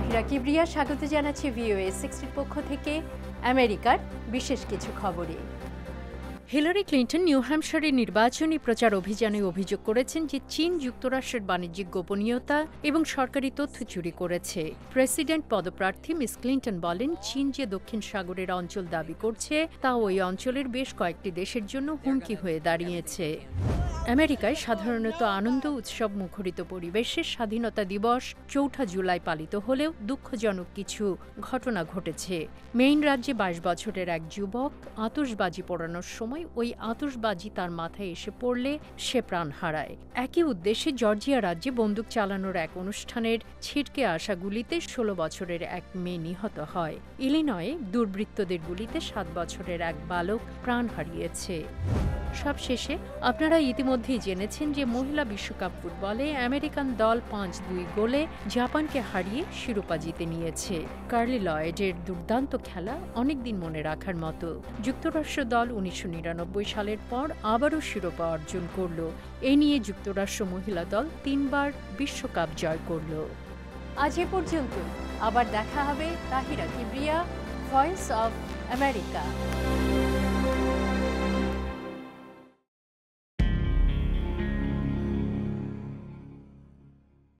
তাহিরা কিবরিয়া, স্বাগত জানাচ্ছি ভিওএ সিক্সটির পক্ষ থেকে আমেরিকার বিশেষ কিছু খবরে। হিলারি ক্লিন্টন নিউ নির্বাচনী প্রচার অভিযানে অভিযোগ করেছেন যে চীন যুক্তরাষ্ট্রের বাণিজ্যিক গোপনীয়তা এবং সরকারি তথ্য চুরি করেছে। প্রেসিডেন্ট পদপ্রার্থী মিস ক্লিন্টন বলেন, চীন যে দক্ষিণ সাগরের অঞ্চল দাবি করছে, তা ওই অঞ্চলের বেশ কয়েকটি দেশের জন্য হুমকি হয়ে দাঁড়িয়েছে। আমেরিকায় সাধারণত আনন্দ উৎসব মুখরিত পরিবেশে স্বাধীনতা দিবস চৌঠা জুলাই পালিত হলেও দুঃখজনক কিছু ঘটনা ঘটেছে। মেইন রাজ্যে বাইশ বছরের এক যুবক আতসবাজি পোড়ানোর সময় ওই আতসবাজি তার মাথায় এসে পড়লে সে প্রাণ হারায়। একই উদ্দেশ্যে জর্জিয়া রাজ্যে বন্দুক চালানোর এক অনুষ্ঠানের ছিটকে আসা গুলিতে ষোলো বছরের এক মেয়ে নিহত হয়। ইলিনয়ে দুর্বৃত্তদের গুলিতে সাত বছরের এক বালক প্রাণ হারিয়েছে। সবশেষে, আপনারা ইতিমধ্যেই জেনেছেন যে মহিলা বিশ্বকাপ ফুটবলে আমেরিকান দল পাঁচ দুই গোলে জাপানকে হারিয়ে শিরোপা জিতে নিয়েছে। কার্লি লয়েডের দুর্দান্ত খেলা অনেকদিন মনে রাখার মতো। যুক্তরাষ্ট্র দল উনিশশো নিরানব্বই সালের পর আবারও শিরোপা অর্জন করল। এ নিয়ে যুক্তরাষ্ট্র মহিলা দল তিনবার বিশ্বকাপ জয় করল। আজ এ পর্যন্ত আবার দেখা হবে Tahira Kibria, voice of America.